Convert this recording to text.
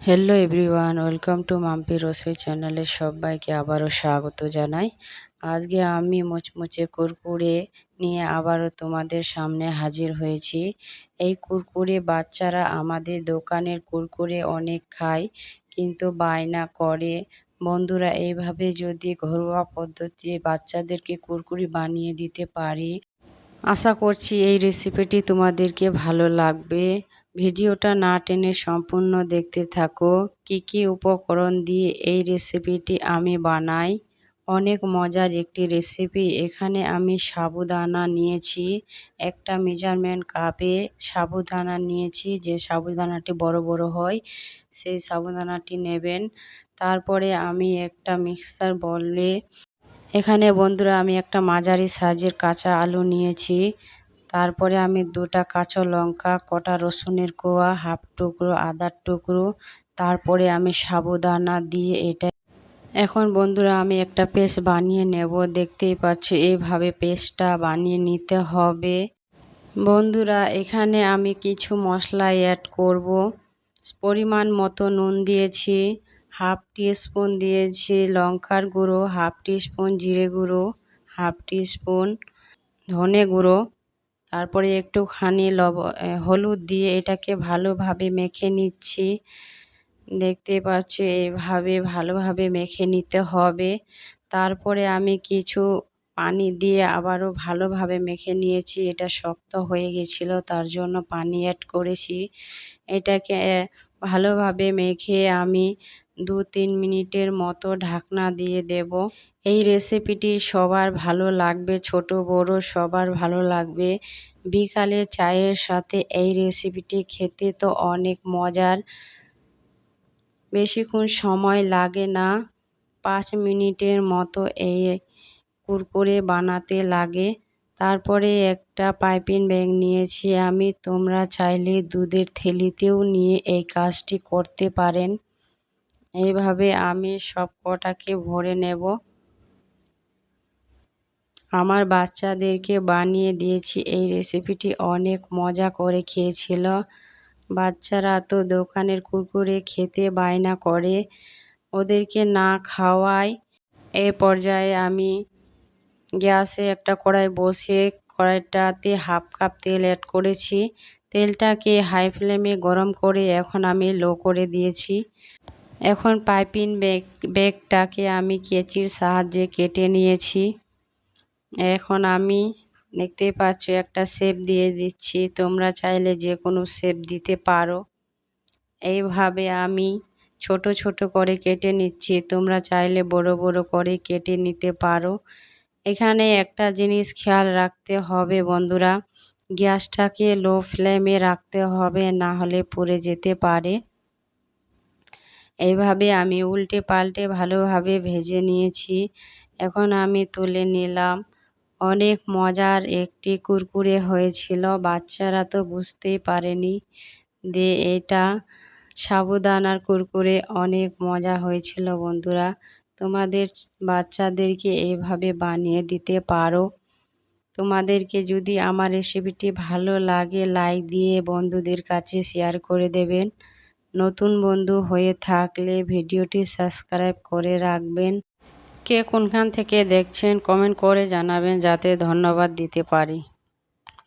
Hello everyone welcome to Mampi Rasoi চ্যানেলে সবাইকে আবারও স্বাগত জানাই। আজকে আমি মুচমুচে কুরকুরে নিয়ে আবারও তোমাদের সামনে হাজির হয়েছি। এই কুরকুরে বাচ্চারা আমাদের দোকানের কুরকুরে অনেক খায়, কিন্তু বায়না করে। বন্ধুরা, এইভাবে যদি ঘরোয়া পদ্ধতি বাচ্চাদেরকে কুরকুরি বানিয়ে দিতে পারি, আশা করছি এই রেসিপিটি তোমাদেরকে ভালো লাগবে। ভিডিওটা না টেনে সম্পূর্ণ দেখতে থাকো। কি কি উপকরণ দিয়ে এই রেসিপিটি আমি বানাই? অনেক মজার একটি রেসিপি। এখানে আমি সাবুদানা নিয়েছি, একটা মেজারমেন্ট কাপে সাবুদানা নিয়েছি, যে সাবুদানাটি বড় বড় হয়, সেই সাবুদানাটি নেবেন। তারপরে আমি একটা মিক্সার বলে, এখানে বন্ধুরা আমি একটা মাঝারি সাইজের কাঁচা আলু নিয়েছি। তারপরে আমি দুটা কাঁচা লঙ্কা, কটা রসুনের কোয়া, হাফ টুকরো, আদার টুকরো, তারপরে আমি সাবুদানা দিয়ে এটা এখন বন্ধুরা আমি একটা পেস্ট বানিয়ে নেব, দেখতেই পাচ্ছি এইভাবে পেস্টটা বানিয়ে নিতে হবে। বন্ধুরা, এখানে আমি কিছু মশলা অ্যাড করব। পরিমাণ মতো নুন দিয়েছি, হাফ স্পুন দিয়েছি লঙ্কার গুঁড়ো, হাফ স্পুন জিরে গুঁড়ো, হাফ স্পুন ধনে গুঁড়ো তারপরে একটুখানি লব হলুদ দিয়ে এটাকে ভালোভাবে মেখে নিচ্ছি। দেখতে পাচ্ছ এইভাবে ভালোভাবে মেখে নিতে হবে। তারপরে আমি কিছু পানি দিয়ে আবারও ভালোভাবে মেখে নিয়েছি। এটা শক্ত হয়ে গেছিল, তার জন্য পানি অ্যাড করেছি। এটাকে ভালোভাবে মেখে আমি দু তিন মিনিটের মতো ঢাকনা দিয়ে দেব। এই রেসিপিটি সবার ভালো লাগবে, ছোট, বড়, সবার ভালো লাগবে। বিকালে চায়ের সাথে এই রেসিপিটি খেতে তো অনেক মজার। বেশিক্ষণ সময় লাগে না, পাঁচ মিনিটের মতো এই কুরকুরে বানাতে লাগে। তারপরে একটা পাইপিং ব্যাগ নিয়েছি আমি, তোমরা চাইলে দুধের থেলিতেও নিয়ে এই কাজটি করতে পারেন। এইভাবে আমি সব কটাকে ভরে নেব। আমার বাচ্চাদেরকে বানিয়ে দিয়েছি। এই রেসিপিটি অনেক মজা করে খেয়েছিল। বাচ্চারা তো দোকানের কুরকুরে খেতে বায়না করে। ওদেরকে না খাওয়াই এ পর্যায়ে আমি গ্যাসে একটা কড়াই বসিয়ে কড়াইটাতে হাফ কাপ তেল অ্যাড করেছি। তেলটাকে হাই ফ্লেমে গরম করে এখন আমি লো করে দিয়েছি। এখন পাইপিং বেগ বেগটাকে আমি কেচির সাহায্যে কেটে নিয়েছি। এখন আমি দেখতেই পাচ্ছ একটা শেপ দিয়ে দিচ্ছি। তোমরা চাইলে যে কোনো শেপ দিতে পারো। এইভাবে আমি ছোট ছোট করে কেটে নিচ্ছি। তোমরা চাইলে বড় বড় করে কেটে নিতে পারো। এখানে একটা জিনিস খেয়াল রাখতে হবে বন্ধুরা। গ্যাসটাকে লো ফ্লেমে রাখতে হবে, না হলে পুড়ে যেতে পারে। এইভাবে আমি উল্টে পাল্টে ভালোভাবে ভেজে নিয়েছি। এখন আমি তুলে নিলাম। অনেক মজার একটি কুরকুরে হয়েছিল, বাচ্চারা তো বুঝতেই পারেনি যে এটা সাবুদানার কুরকুরে অনেক মজা হয়েছিল, বন্ধুরা। তোমাদের বাচ্চাদেরকে এইভাবে বানিয়ে দিতে পারো। তোমাদেরকে যদি আমার রেসিপিটি ভালো লাগে, লাইক দিয়ে বন্ধুদের কাছে শেয়ার করে দেবেন। নতুন বন্ধু হয়ে থাকলে ভিডিওটি সাবস্ক্রাইব করে রাখবেন। কে কোনখান থেকে দেখছেন কমেন্ট করে জানাবেন, যাতে ধন্যবাদ দিতে পারি।